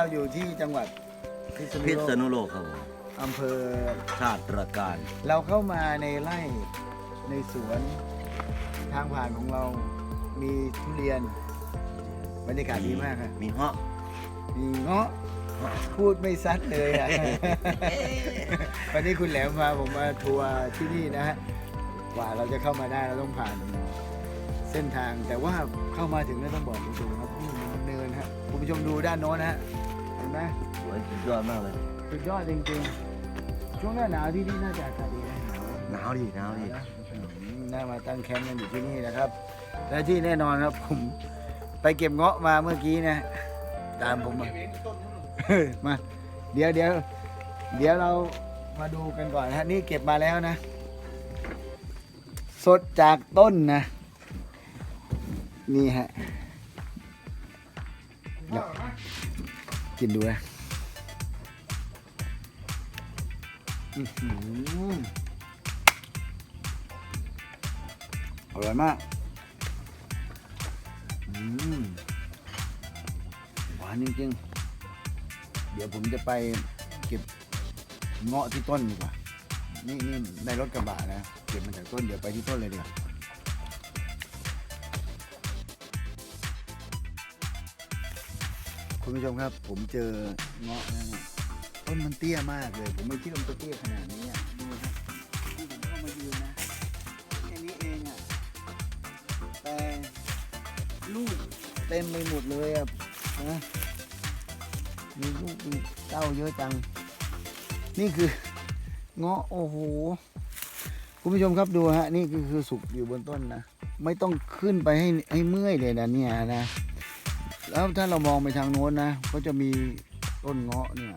เราอยู่ที่จังหวัดพิษณุพิษโลกณุโลกครับผมอำเภอ ชาติตรการ เราเข้ามาในไร่ในสวนทางผ่านของเรามีทุเรียนบรรยากาศดีมากครับมีเงาะมีเงาะพูดไม่ซัดเลยอะวันนี้คุณแหลมพาผมมาทัวร์ที่นี่นะฮะกว่าเราจะเข้ามาได้เราต้องผ่านเส้นทางแต่ว่าเข้ามาถึงแล้วต้องบอกตรงๆครับนี่มันเนินฮะคุณผู้ชมดูด้านโน้นนะฮะเห็น ไหมสวยสุดยอดมากเลยสุดยอดจริงๆ ช่วงหน้าหนาวที่นี่น่าจะอากาศดีนะหนาวหนาวดิหนาวดิอืมน่ามาตั้งแคมป์กันอยู่ที่นี่นะครับ และที่แน่นอนครับผมไปเก็บเงาะมาเมื่อกี้นะ ตามผมมามาเดี๋ยวเดี๋ยวเดี๋ยวเรามาดูกันก่อนนะฮะนี่เก็บมาแล้วนะ สดจากต้นนะ นี่ฮะเดี๋ยว กินดูนะอร่อยมากหวานจริงๆ เดี๋ยวผมจะไปเก็บเงาะที่ต้นดีกว่า นี่นี่ในรถกระบะนะ เก็บมาจากต้นเดี๋ยวไปที่ต้นเลยดีกว่า คุณผู้ชมครับ ผมเจอเงาะนะเนี่ยต้นมันเตี้ยมากเลย ผมไม่คิดว่ามันจะเตี้ยขนาดนี้อะดูนะที่ผมเข้ามายืนนะแค่นี้เองอะแต่ลูกเต็มไปหมดเลยอะนะมีลูกมีเต้าเยอะจัง นี่คือเงาะโอ้โหคุณผู้ชมครับดูฮะนี่คือคือสุกอยู่บนต้นนะ ไม่ต้องขึ้นไปให้ให้เมื่อยเลยนะเนี่ยนะ แล้วถ้าเรามองไปทางโน้นนะ ก็จะมีต้นเงาะเนี่ย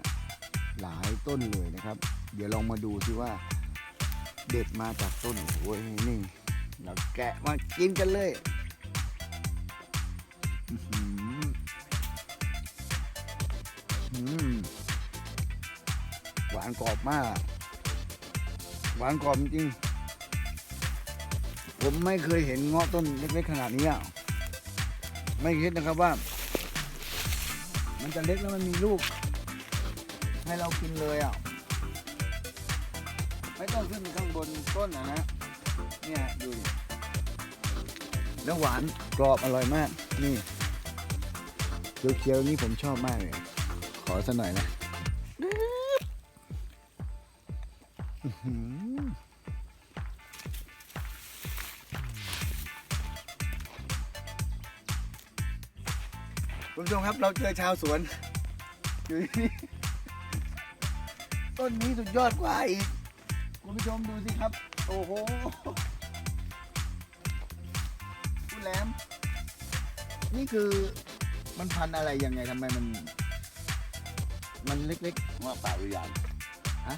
หลายต้นเลยนะครับ เดี๋ยวลองมาดูสิว่า เด็ดมาจากต้นโอ้ยนี่เราแกะมากินกันเลยหวานกรอบมาก หวานกรอบจริง ผมไม่เคยเห็นเงาะต้นเล็กๆขนาดนี้อะไม่คิดนะครับว่า มันจะเล็กแล้วมันมีลูก ให้เรากินเลยอะ ไม่ต้องขึ้นไปข้างบนต้นอะนะ เนี่ยดูดิแล้วหวานกรอบอร่อยมาก นี่เคี้ยวๆนี่ผมชอบมากเลย ขอสักหน่อยนะ คุณผู้ชมครับเราเจอชาวสวนอยู่ที่นี่ต้นนี้สุดยอดกว่าอีก คุณผู้ชมดูสิครับ โอ้โหคุณแหลม นี่คือมันพันธุ์อะไรยังไงทำไมมัน มันเล็กเงาะป่าอุทยานฮะ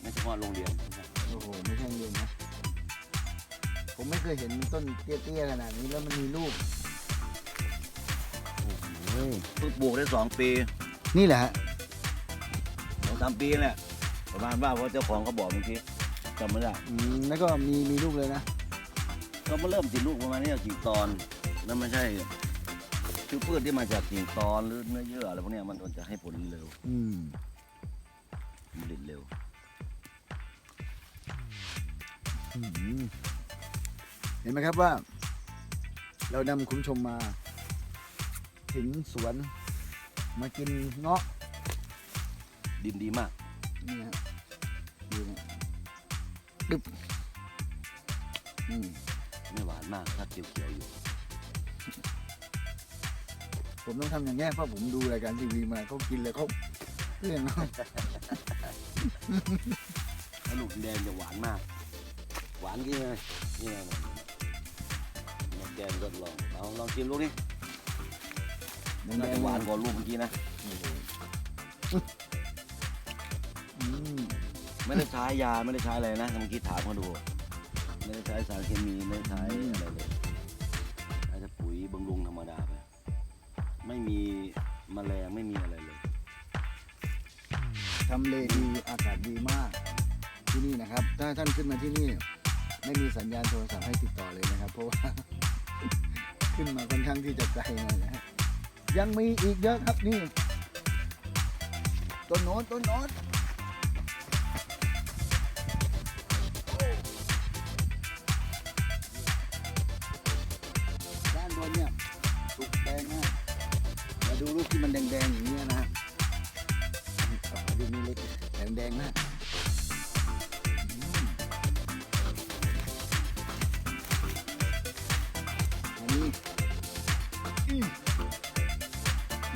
ไม่ใช่เงาะโรงเรียนๆ โอ้โห ไม่ใช่เย็นนะ ผมไม่เคยเห็นต้นเตี้ยๆขนาดนี้แล้วมันมีลูกโอ้โหเพิ่งปลูกได้สองปีนี่แหละฮะสองสามปีแหละประมาณว่าเพราะเจ้าของเขาบอกเมื่อกี้จำไม่ได้อืมแล้วก็มีมีลูกเลยนะก็มาเริ่มติดลูกประมาณนี้กิ่งตอนนั่นไม่ใช่คือพืชที่มาจากกิ่งตอนหรือเนื้อเยื่ออะไรพวกเนี้ยมันจะให้ผลเร็วอืมผลิตเร็ว อืมเห็นไหมครับว่า เรานำคุณผู้ชมมา ถึงสวน มากินเงาะดินดีมาก นี่ฮะดูนะดึบอืมไม่หวานมากถ้าเขียวๆอยู่ ผมต้องทำอย่างนี้ยเพราะผมดูรายการทีวีมาเขากินเลยเขาเพื่อนเขาถ้าลูกแดงจะหวานมาก หวานกี่ไงนี่ไงเนี่ยแดงก็ลองเอาลองกินลูกนี่แด น่างจะๆหวานกว่าลูกเมื่อกี้นะอืมไม่ได้ใช้ยาไม่ได้ใช้อะไรนะเมื่อกี้ถามเขาดู ไม่ได้ใช้สารเคมีไม่ได้ใช้อะไรเลยใช้แต่ปุ๋ยบำรุงธรรมดาไปไม่มีแมลงไม่มีอะไรเลยทำเลดีอากาศดีมากที่นี่นะครับ ถ้าท่านขึ้นมาที่นี่ไม่มีสัญญาณโทรศัพท์ให้ติดต่อเลยนะครับ เพราะว่า ขึ้นมาค่อนข้างที่จะไกลหน่อยนะฮะ ยังมีอีกเยอะครับนี่ต้นโน้นต้นโน้นด้านบนเนี่ยสุกแดงมากมาดูลูกที่มันแดงๆอย่างเงี้นะฮะเอาลูกนี้เล็กแดงๆมาก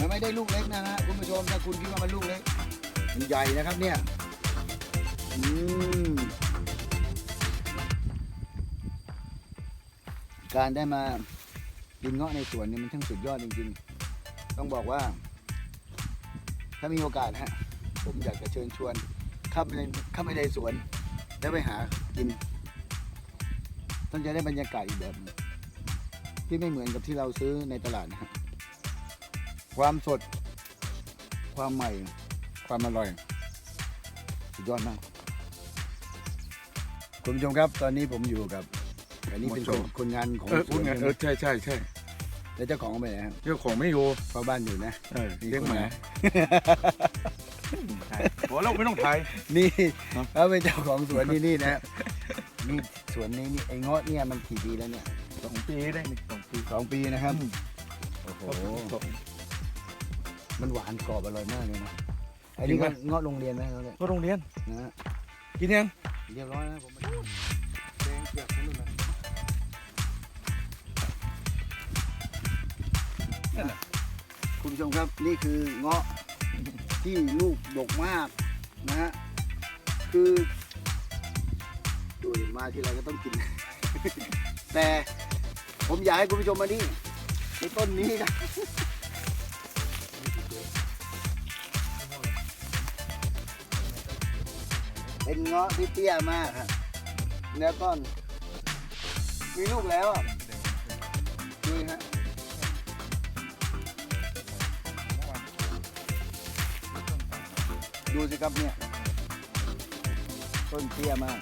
ไม่ได้ลูกเล็กนะฮะคุณผู้ชมถ้าคุณคิดว่ามันลูกเล็กมันใหญ่นะครับเนี่ยอืมการได้มากินเงาะในสวนเนี่ยมันช่างสุดยอดจริงๆ ต้องบอกว่า ถ้ามีโอกาสฮะผมอยากจะเชิญชวนเข้าไปในเข้าไปในสวน แล้วไปหากินท่านจะได้บรรยากาศอีกแบบที่ไม่เหมือนกับที่เราซื้อในตลาดนะฮะ ความสด ความใหม่ ความอร่อย สุดยอดมาก คุณผู้ชมครับ ตอนนี้ผมอยู่กับ อันนี้เป็นหมคอนโจคนงานของเออสพูวดนไงใช่ไหเอมอใช่ใช่ใช่แล้วเจ้าของไปไหนครับเจ้าของไม่อยู่เฝ้าบ้านอยู่นะ เออมีเลี้ยงคนหมาไหนใช่บอกแล้วไม่ต้องถ่าย นี่ครับเขาเป็นเจ้าของสวนที่นี่นะนี่สวนนี้นี่ไอ้เงาะเนี่ยมันกี่ปีแล้วเนี่ยสองปีได้นี่สองปีสองปีนะครับอืมโอ้โห สอง มันหวานกรอบอร่อยมากเลยนะไอ้นี่จริงก็ปะเงาะโรงเรียนไหมเขาเนี่ยก็โรงเรียนนะฮะกินยังเรียบร้อยแล้วผมมาดูแดงเปียกทั้งนู่นนะคุณผู้ชมครับนี่คือเงาะที่ลูกดกมากนะฮะคือดูดิมาทีไรก็ต้องกิน แต่ผมอยากให้คุณผู้ชมมานี่ในต้นนี้นะ เป็นเงาะที่เตี้ยมากครับแล้วก็มีลูกแล้วอะดูฮะดูสิครับเนี่ย ต้นเตี้ยมาก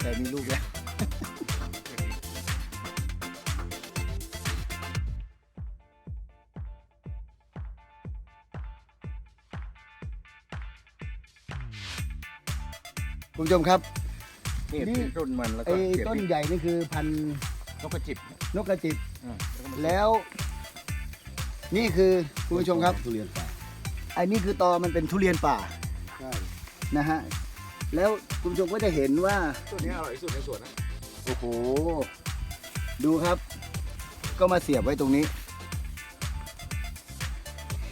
แต่มีลูกแล้ว คุณผู้ชมครับ นี่นี่เป็นต้นมันแล้วก็ไอ้เก็บต้นใหญ่นี่คือพันธุ์นกกระจิบนกกระจิบอ่าแล้วก็มาแล้ว นี่คือคุณผู้ชมครับทุเรียนป่าไอ้นี่คือตอมันเป็นทุเรียนป่าใช่นะฮะแล้วคุณผู้ชมก็จะเห็นว่า ต้นนี้อร่อยที่สุดในสวนนะโอ้โห ดูครับ ก็มาเสียบไว้ตรงนี้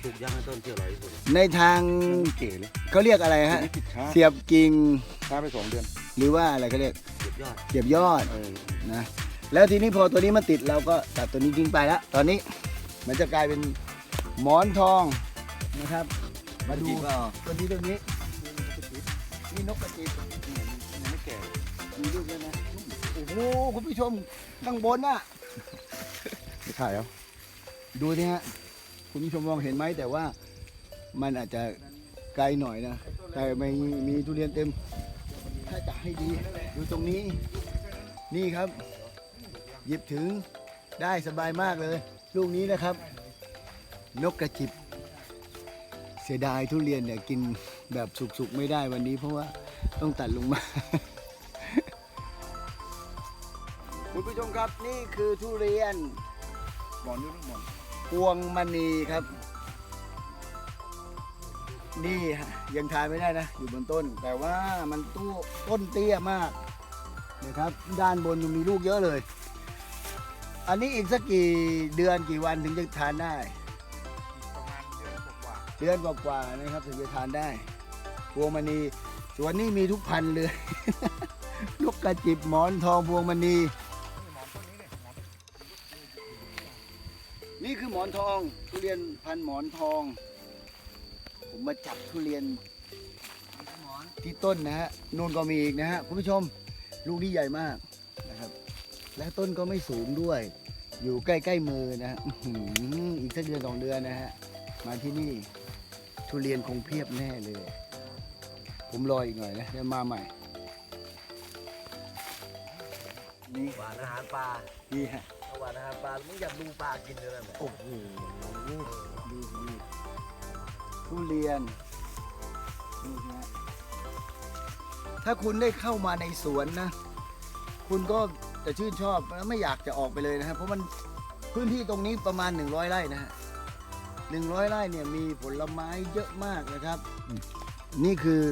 ถูกย่างให้ต้นที่อร่อยที่สุดในทางเก๋เลยเขาเรียกอะไรฮะ นี่ติดช้าเสียบกิ่งช้าไปสองเดือนหรือว่าอะไรเขาเรียกเก็บยอดเสียบยอดเออนะแล้วทีนี้พอตัวนี้มันติดเราก็ตัดตัวนี้ทิ้งไปแล้วตอนนี้มันจะกลายเป็นหมอนทองนะครับ มาดูจริงก็ตัวนี้ตัวนี้นี่นกกระจิบยังไม่แก่มีลูกแล้วนะโอ้โหคุณผู้ชมข้างบนน่ะไม่ถ่ายเอาดูนี่ฮะ คุณผู้ชมมองเห็นไหมแต่ว่ามันอาจจะไกลหน่อยนะ แต่ไม่มีทุเรียนเต็ม ถ้าจะให้ดีดูตรงนี้ นี่ครับ หยิบถึงได้สบายมากเลย ลูกนี้นะครับ นกกระจิบ เสียดายทุเรียนเนี่ยกินแบบสุกๆไม่ได้วันนี้ เพราะว่าต้องตัดลงมาคุณผู้ชมครับนี่คือทุเรียนหมอนนี่ลูกหมอน พวงมณีครับ นี่ฮะยังทานไม่ได้นะ อยู่บนต้น แต่ว่ามันตู้ต้นเตี้ยมากนะครับ ด้านบนยังมีลูกเยอะเลย อันนี้อีกสักกี่เดือนกี่วันถึงจะทานได้ ประมาณเดือนกว่าเดือนกว่าๆนะครับถึงจะทานได้พวงมณีสวนนี้มีทุกพันธุ์เลยนกกระจิบหมอนทองพวงมณี อนทอง ทุเรียนพันหมอนทอง ผมมาจับทุเรียนที่ต้นนะฮะนู่นก็มีอีกนะฮะคุณผู้ชมลูกนี้ใหญ่มากนะครับ และต้นก็ไม่สูงด้วย อยู่ใกล้ๆมือนะฮะอีกสักเดือนสองเดือนนะฮะมาที่นี่ทุเรียนคงเพียบแน่เลย ผมรออีกหน่อยนะเดี๋ยวมาใหม่นี่หวานอาหารปลานี่ฮะ วานอาหารปลามึงอยากดูปลากินเลยนะโอ้โหดูสิทุเรียนดูสิฮะถ้าคุณได้เข้ามาในสวนนะ คุณก็จะชื่นชอบและไม่อยากจะออกไปเลยนะครับเพราะมันพื้นที่ตรงนี้ประมาณ 100 ไร่นะฮะ100ไร่เนี่ยมีผลไม้เยอะมากนะครับ นี่คือ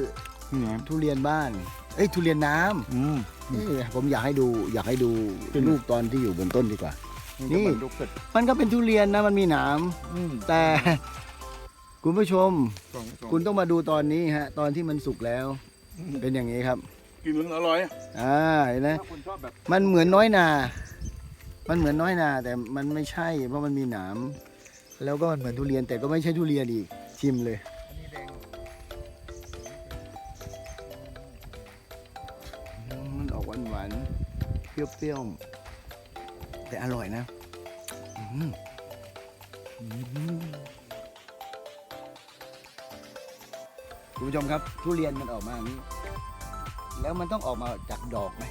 นี่ไงทุเรียนบ้าน เอ้ยทุเรียนน้อืมำนี่ผมอยากให้ดูอยากให้ดูเป็นลูกตอนที่อยู่บนต้นดีกว่า นี่ นี่จะเหมือนลูกเป็ดมันก็เป็นทุเรียนนะมันมีหนามอืมแต่ คุณผู้ชม สองสองคุณต้องมาดูตอนนี้ฮะ ตอนที่มันสุกแล้ว เป็นอย่างนี้ครับกินมันอร่อยอะอ่าเห็นไหม ถ้าคนชอบแบบมันเหมือนน้อยนา มันเหมือนน้อยนา แต่มันไม่ใช่เพราะมันมีหนาม แล้วก็มันเหมือนทุเรียนแต่ก็ไม่ใช่ทุเรียนอีกชิมเลย อืมมันออกหวานหวานๆเปรี้ยวๆแต่อร่อยนะอืมอืมคุณผู้ชมครับ ทุเรียนมันออกมาอย่างนี้ แล้วมันต้องออกมาจากดอกไหม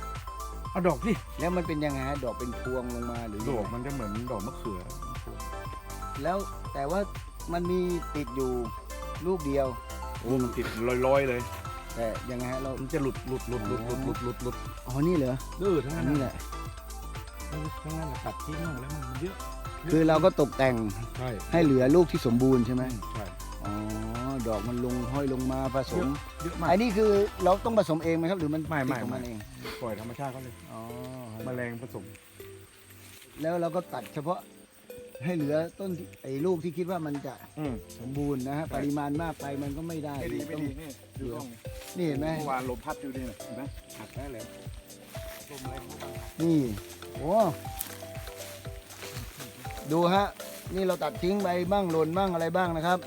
เอาดอกดิแล้วมันเป็นยังไงฮะดอกเป็นพวงลงมาหรือดยังอกไงมันจะเหมือนดอกมะเขือ แล้วแต่ว่ามันมีติดอยู่ลูกเดียวโอ้มันติดลอยๆเลย แต่ยังไงฮะเรามันจะหลุดหลุดหลุดหลุดหลุดหลุดหลุดหลุดอ๋อนี่เหรอดื้อทั้งนั้นนี่นะแหละ ทั้งนั้นน่ะตัดทิ้งแล้วมันเยอะคือเราก็ตกแต่งใช่ให้เหลือลูกที่สมบูรณ์ใช่ไหมใช่อ๋อ ดอกมันลงห้อยลงมาผสม เยอะมากไอ้นี่คือเราต้องผสมเองไหมครับ หรือมันไม่ไม่ติดของมันไม่ เอง ปล่อยธรรมชาติเขาเลยอ๋อ แมลงผสมแล้วเราก็ตัดเฉพาะให้เหลือต้นที่ไอ้ลูกที่คิดว่ามันจะอืม สมบูรณ์นะฮะ ใช่ ปริมาณมากไปมันก็ไม่ได้ไม่ดีไม่ต้อง ดีนี่ดูต้องนี่เห็นไหมเมื่อวานลมพัดอยู่นี่นะเห็นไหมหักได้เลยลมแรงมากนี่โอ้ดูฮะ นี่เราตัดทิ้งไปบ้างหล่นบ้างอะไรบ้างนะครับ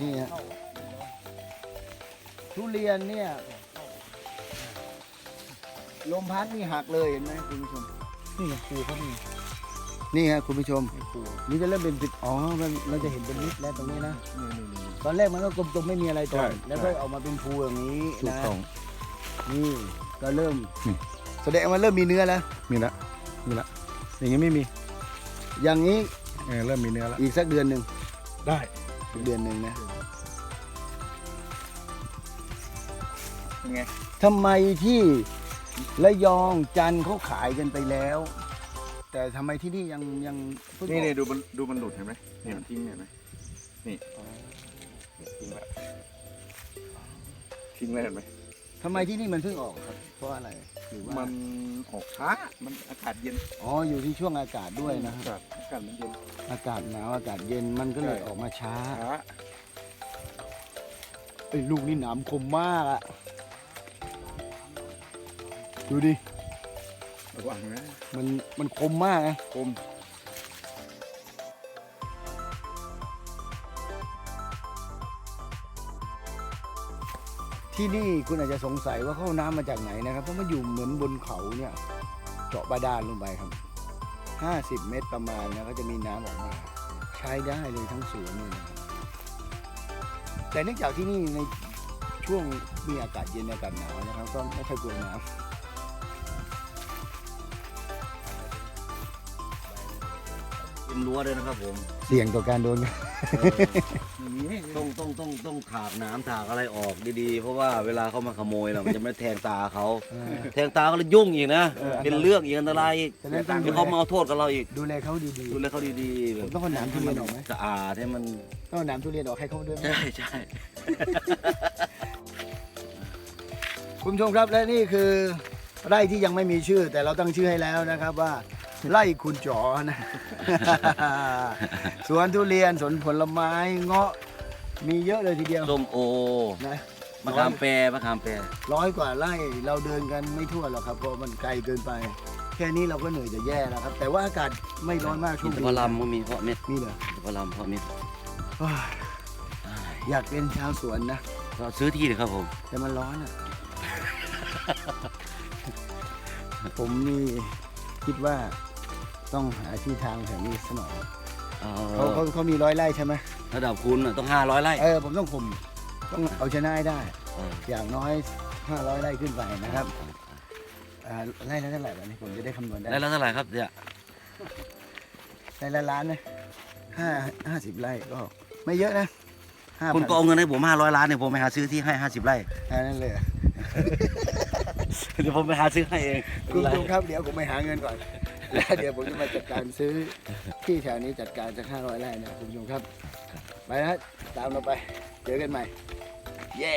นี่ฮะทุเรียนเนี่ยลมพัดนี่หักเลยเห็นไหมคุณผู้ชมนี่ไงปูเขา นี่นี่ฮะคุณผู้ชม นี่ปูนี่จะเริ่มเป็นปิดอ๋อมันเราจะเห็นเป็นนิดแล้วตรงนี้นะ นี่นี่นี่ ตอนแรกมันก็กลมๆไม่มีอะไรก่อน ใช่ แล้วก็ใช่ออกมาเป็นภูอย่างนี้ถูกนะต้อง นี่ก็เริ่ม นี่ แสดงว่าเริ่มมีเนื้อแล้ว มีละมีละอย่างนี้ไม่มีอย่างนี้เออเริ่มมีเนื้อละอีกสักเดือนหนึ่งได้ อีกเดือนหนึ่งนะเป็นไง ทำไมที่ระยองจันทร์เขาขายกันไปแล้ว แต่ทำไมที่นี่ยังยังเพิ่งอนี่อก นี่ดูมันดูมันหลุดเห็นไหมนี่มันทิ้งเห็นไหมนี่ทิ้งละทิ้งแล้วเห็นไหมทำไมที่นี่มันเพิ่งออกครับ เพราะอะไรหรือว่ามันออกช้ามันอากาศเย็นอ๋ออยู่ที่ช่วงอากาศด้วยนะอาครับกาศอากาศมันเย็น อากาศหนาวอากาศเย็นมันก็เลยใช่ ออกมาช้าช้าไอ้ยลูกนี่หนามคมมากอะดูดิ ระวังนะมันมันคมมากนะคมที่นี่คุณอาจจะสงสัยว่าเข้าน้ำมาจากไหนนะครับ เพราะมันอยู่เหมือนบนเขาเนี่ยเจาะบาดาลลงไปครับ 50 เมตรประมาณนะก็จะมีน้ำออกมา ใช้ได้เลยทั้งสวนเลยนะครับแต่เนื่องจากที่นี่ในช่วงมีอากาศเย็นอากาศหนาวนะครับก็ไม่ค่อยกลัวน้ำ เป็นรั้วด้วยนะครับผมเสี่ยงต่อการโดน ต้องต้องต้องต้องถากหน้ำถากอะไรออกดีๆ เพราะว่าเวลาเขามาขโมยเรามันจะไม่แทงตาเขาเออแทงตาก็เลยยุ่งอีกนะ เออเป็นเรื่องอีกอันตรายอีกฉะนั้นต้องดู เดี๋ยวแลเขามาเอาโทษกับเราอีกดูแลเขาดีดูแลเขาดีๆๆแบผบมต้องเอาหนามทุเรียนออกไหมสะอาดให้มันต้องเอาหนามทุเรียนออกให้เขาด้วยไหม ใช่ใช่คุณผู้ชมครับและนี่คือไร่ที่ยังไม่มีชื่อ แต่เราตั้งชื่อให้แล้วนะครับว่า ไร่คุณจ๋อนะ สวนทุเรียนสวนผลไม้เงาะ มีเยอะเลยทีเดียวส้มโอนะมะขามแปรมะขามแปรร้อยกว่าไร่เราเดินกันไม่ทั่วหรอกครับเพราะมันไกลเกินไป แค่นี้เราก็เหนื่อยจะแย่แล้วครับ แต่ว่าอากาศไม่ร้อนมากช่อิวนงทนี้ผลัมก็มีเพาะเม็ดนี่เหรออินทผลัมเพาะเม็ดว้ายอยากเป็นชาวสวนนะก็ซื้อที่เลยครับผม แต่มันร้อนอะ ผมนี่คิดว่า ต้องหาที่ทางแถวนี้สักหน่อยเอ่เขาอเขาเขามีร้อยไร่ใช่ไหมระดับคุณน่ะต้องห้าร้อยไร่เออผมต้องข่มต้องเอาชนะให้ได้ เอออย่างน้อย500ไร่ขึ้นไปนะครับอ่าไร่ละเท่าไหร่วะนี่ผมจะได้คำนวณได้ไร่ละเท่าไหร่ครับเนี่ยไร่ละล้านนะห้าห้าสิบไร่ก็ไม่เยอะนะห้าคุณก็เอาเงินให้ผมห้าร้อยล้านเนี่ยผมไปหาซื้อที่ให้ห้าสิบไร่แค่นั้นเลยเหรอเดี๋ยวผมไปหาซื้อให้เองคุณผู้ชมครับเดี๋ยวผมไปหาเงินก่อน แล้วเดี๋ยวผมจะมาจัดการซื้อที่แถวนี้จัดการจากห้าร้อยไร่นะคุณผู้ชมครับ ไปนะตามเราไป เจอกันใหม่ เย้